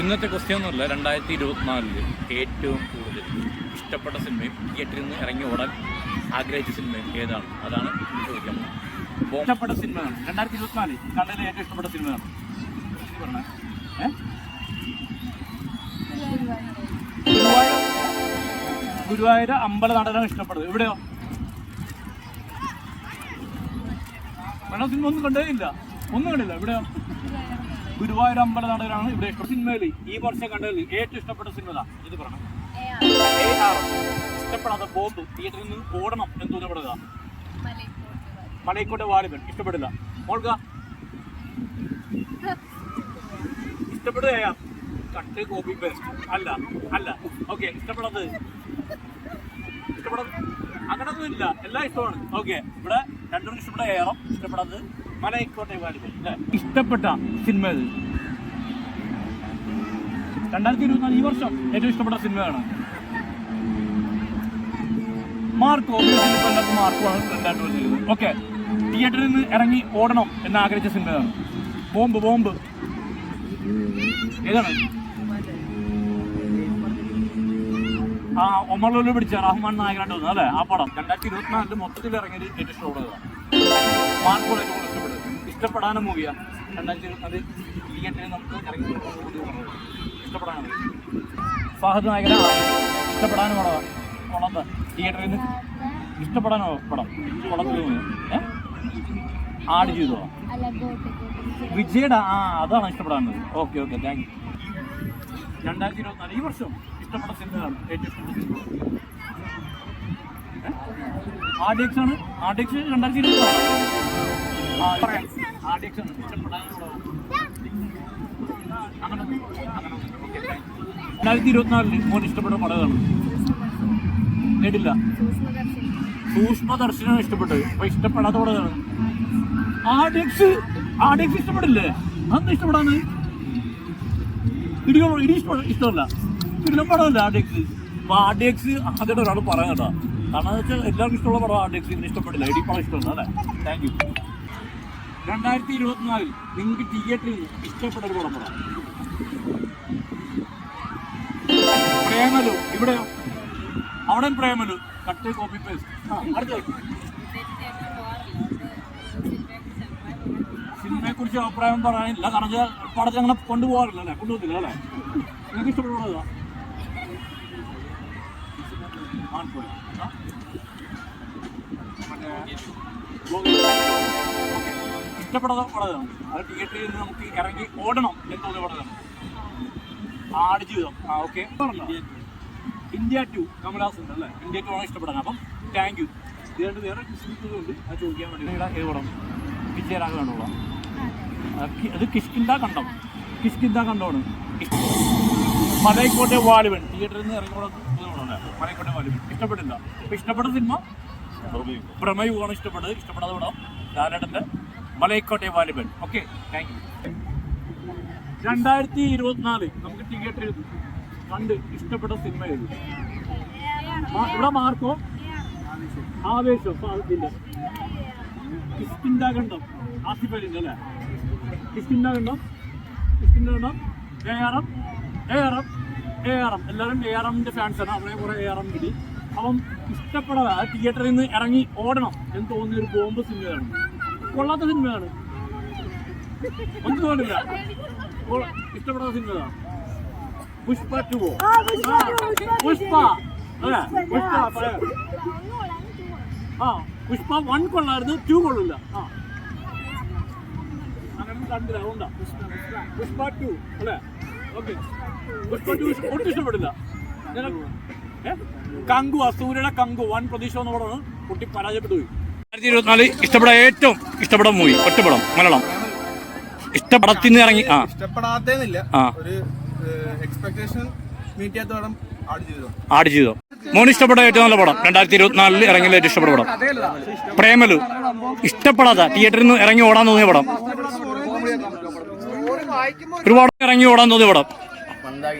ഇന്നത്തെ ക്വസ്റ്റ്യൻ എന്നല്ല രണ്ടായിരത്തി ഇരുപത്തിനാലിൽ ഏറ്റവും കൂടുതൽ ഇഷ്ടപ്പെട്ട സിനിമയും തിയേറ്ററിൽ നിന്ന് ഇറങ്ങി ഓടാൻ ആഗ്രഹിച്ച സിനിമയും ഏതാണ്? അതാണ് ചോദിക്കാൻ ഇഷ്ടപ്പെട്ട സിനിമയാണ് രണ്ടായിരത്തി ഇരുപത്തിനാല് കണ്ടതിൽ ഏറ്റവും ഇഷ്ടപ്പെട്ട സിനിമയാണ്? ഗുരുവായൂർ അമ്പല നടനാണ് ഇഷ്ടപ്പെട്ടത്. എവിടെയോ? മലയാള സിനിമ ഒന്നും കണ്ടേ ഇല്ല. ഒന്നും കണ്ടില്ല. ഇവിടെ ഗുരുവായൂർ അമ്പല നടകരാണ് ഇവിടെ സിനിമയിൽ ഈ വർഷം കണ്ടതിൽ ഏറ്റവും ഇഷ്ടപ്പെട്ട സിനിമ ഇതാ. പറഞ്ഞു ഇഷ്ടപ്പെടാത്ത ബോംബ് തിയേറ്ററിൽ നിന്ന് ഓടണം എന്ന് തോന്നപ്പെടുക മലയിക്കോട്ടെ വാലിബൻ. ഇഷ്ടപ്പെടില്ല. മോൾക്ക ഇഷ്ടപ്പെടുക കട്ട് കോപ്പി പേസ്റ്റ് അല്ല അല്ല. ഓക്കെ ഇഷ്ടപ്പെടാത്തത്. ഇഷ്ടപ്പെടാത്ത അങ്ങനൊന്നും ഇല്ല എല്ലാം ഇഷ്ടമാണ്. ഓക്കെ ഇവിടെ രണ്ടും ഇഷ്ടപ്പെട്ട ഏറം ഇഷ്ടപ്പെടാത്തത് മലയിക്കോട്ടെ അല്ലേ? ഇഷ്ടപ്പെട്ട സിനിമ ഇത് രണ്ടായിരത്തി ഇരുപത്തിനാല് ഈ വർഷം ഏറ്റവും ഇഷ്ടപ്പെട്ട സിനിമയാണ് മാർക്കോ. മാർക്കുമാണ് രണ്ടായിട്ട് ചെയ്തത് ഓക്കെ. തിയേറ്ററിൽ നിന്ന് ഇറങ്ങി ഓടണം എന്ന് ആഗ്രഹിച്ച സിനിമയാണ് ബോംബ് ബോംബ്. ഏതാണ്? ആ ഒമളൂൽ പിടിച്ച റഹ്മാൻ നായകനായിട്ട് വന്നത് അല്ലേ? ആ പടം. രണ്ടായിരത്തി ഇരുപത്തിനാലിൽ മൊത്തത്തിൽ ഇറങ്ങിയത് ഏറ്റവും ഇഷ്ടപ്പെടുന്നതാണ് ഇഷ്ടപ്പെടാൻ ഏറ്റവും കൂടുതൽ ഇഷ്ടപ്പെട്ടത് ഇഷ്ടപ്പെടാനും മൂവിയാ രണ്ടായിരത്തി ഇരുപത്തിനാല് തിയേറ്ററിൽ നമുക്ക് ഇറങ്ങി ഇഷ്ടപ്പെടാനും ഫഹദ് നായകന ഇഷ്ടപ്പെടാനും പടം പടം തിയേറ്ററിൽ നിന്ന് ഇഷ്ടപ്പെടാനോ പടം? പടത്തിൽ ആഡ് ആട് ചെയ്തോ? വിജയുടെ ആ അതാണ് ഇഷ്ടപ്പെടാനുള്ളത്. Okay okay thank you. രണ്ടായിരത്തി ഇരുപത്തിനാല് ഈ വർഷം ഇഷ്ടപ്പെട്ട സിനിമയാണ് ഏറ്റവും ഇഷ്ടപ്പെട്ട സിനിമ ആർഡിയക്സ് ആണ്. ആർഡിയക്സ് രണ്ടായിരത്തി ഇരുപത് ആ പറയാം ആർഡിയക്സ് ആണ് രണ്ടായിരത്തി ഇരുപത്തിനാലിൽ മോൻ ഇഷ്ടപ്പെട്ട പടമാണ് കേട്ടില്ല. സൂക്ഷ്മദർശനം. ഇഷ്ടപ്പെട്ടു അപ്പൊ ഇഷ്ടപ്പെടാത്ത പടമാണ് ആർഡിയക്സ് ആർഡിയക്സ് ഇഷ്ടപ്പെടില്ലേ? അന്ന് ഇഷ്ടപ്പെടാന്ന് ഇടിയോ ഇടി ഇഷ്ടം ഇഷ്ടമല്ല. ഇടിലും പടമല്ല ആർഡിയക്സ് അപ്പൊ ആർഡിയക്സ് ആദ്യമായിട്ട് ഒരാൾ പറയാൻ കേട്ടോ കാരണം വെച്ചാൽ എല്ലാവർക്കും ഇഷ്ടമുള്ള പടം ആർഡിയക്സ് ഇതിന് ഇഷ്ടപ്പെടില്ല ഡി പടം ഇഷ്ടമല്ല അല്ലേ? താങ്ക് യു രണ്ടായിരത്തി ഇരുപത്തിനാലിൽ നിങ്ങൾക്ക് തിയേറ്ററിൽ ഇഷ്ടപ്പെട്ട ഒരു പടം പറയാം പ്രേമലു ഇവിടെ അവിടെ പ്രേമലു കട്ട് കോപ്പി പേസ്റ്റ് സിനിമയെ കുറിച്ച് അഭിപ്രായം പറയാനില്ല. കാരണം പടത്തിൽ അങ്ങനെ കൊണ്ടുപോകാറില്ല അല്ലേ? കൊണ്ടുപോകുന്നില്ല അല്ലേ? നിങ്ങൾക്ക് ഇഷ്ടപ്പെടുന്നതാ ആൺപോയ ഇഷ്ടപ്പെടുന്ന പടതാണ് അത് തിയേറ്ററിൽ നിന്ന് നമുക്ക് ഇറങ്ങി ഓടണം എന്ന് തോന്നിയ ആട് ജീവിതം ആ ഓക്കെ ഇന്ത്യ ടു കമലഹാസൻ അല്ലേ? ഇന്ത്യ ടു ആണ് ഇഷ്ടപ്പെടാൻ. അപ്പം താങ്ക് യു ഇതുകൊണ്ട് വേറെ ഉണ്ട്. അത് ചോദിക്കാൻ വേണ്ടി ഏത് പടം വിജയരാഘവനുള്ള അത് കിഷ്കിന്താ കണ്ടം. കിഷ്കിന്താ കണ്ടമാണ്. മലൈക്കോട്ടെ വാലിബൻ തിയേറ്ററിൽ നിന്ന് ഇറങ്ങിക്കോളാം മലയക്കോട്ടെ വാലിബൻ ഇഷ്ടപ്പെട്ടില്ല. അപ്പൊ ഇഷ്ടപ്പെട്ട സിനിമ? പ്രമയുവാണ് ഇഷ്ടപ്പെട്ടത്. ഇഷ്ടപ്പെടാതെ വിടാം. ലാലേട്ടന്റെ Malaikottai Vaaliban okay thank you രണ്ടായിരത്തി ഇരുപത്തിനാല് നമുക്ക് തിയേറ്ററിൽ കണ്ട് ഇഷ്ടപ്പെട്ട സിനിമ ഏത്? ഇവിടെ മാർക്കോ? ആവേശം ഫഹദിന്റെ കിസ്കിന്ദ കണ്ടോ ആസിഫ് അലിന്റെ അല്ലേ? Kishkindha Kaandam Kaandam A R M A R M എല്ലാവരും എ ആർ എമ്മിന്റെ ഫാൻസാണ് അവിടെ കുറെ എ ആർ എം കിട്ടി. അപ്പം ഇഷ്ടപ്പെടാതെ ആ തിയേറ്ററിൽ നിന്ന് ഇറങ്ങി ഓടണം എന്ന് തോന്നിയ ഒരു ബോംബ് സിനിമയാണ് കൊള്ളാത്ത സിനിമയാണ് ഒന്നും തോന്നില്ല ഇഷ്ടപ്പെടാത്ത സിനിമയാണ്? പുഷ്പ ടു പുഷ്പ പുഷ്പ ആ പുഷ്പ വൺ കൊള്ളായിരുന്നു ടു കൊള്ളില്ല. ആ. അങ്ങനെ കണ്ടില്ല അതുകൊണ്ടാ. പുഷ്പ ടു അല്ലേ? ഓക്കെ ഒട്ടും? ഏ? കങ്കു അസൂരയുടെ കങ്കു വൻ പ്രതീക്ഷ എന്ന പടമാണ് കുട്ടി പരാജയപ്പെട്ടു പോയി. രണ്ടായിരത്തി ഇരുപത്തിനാല് ഇഷ്ടപ്പെട്ട ഏറ്റവും ഇഷ്ടപ്പെട്ട മൂവി ഒറ്റപ്പടം മലയാളം. ഇഷ്ടപടത്തിൽ ഇറങ്ങി ആ. ഇഷ്ടപ്പെടാത്തേന്നില്ല. ഒരു എക്സ്പെക്ടേഷൻ മീറ്റ് ചെയ്യാത്ത പടം ആട് ജീവിതം. ആട് ഇഷ്ടപ്പെട്ട ഏറ്റവും നല്ല പടം രണ്ടായിരത്തി ഇരുപത്തിനാലിൽ ഇറങ്ങിയ ഏറ്റവും ഇഷ്ടപ്പെട്ട പടം. പ്രേമലു ഇഷ്ടപ്പെടാതെ തിയേറ്ററിൽ നിന്ന് ഇറങ്ങി ഓടാൻ തോന്നിയ പടം. ഒരുപാട് ഇറങ്ങി ഓടാൻ തോന്നിയ പടം. 감당이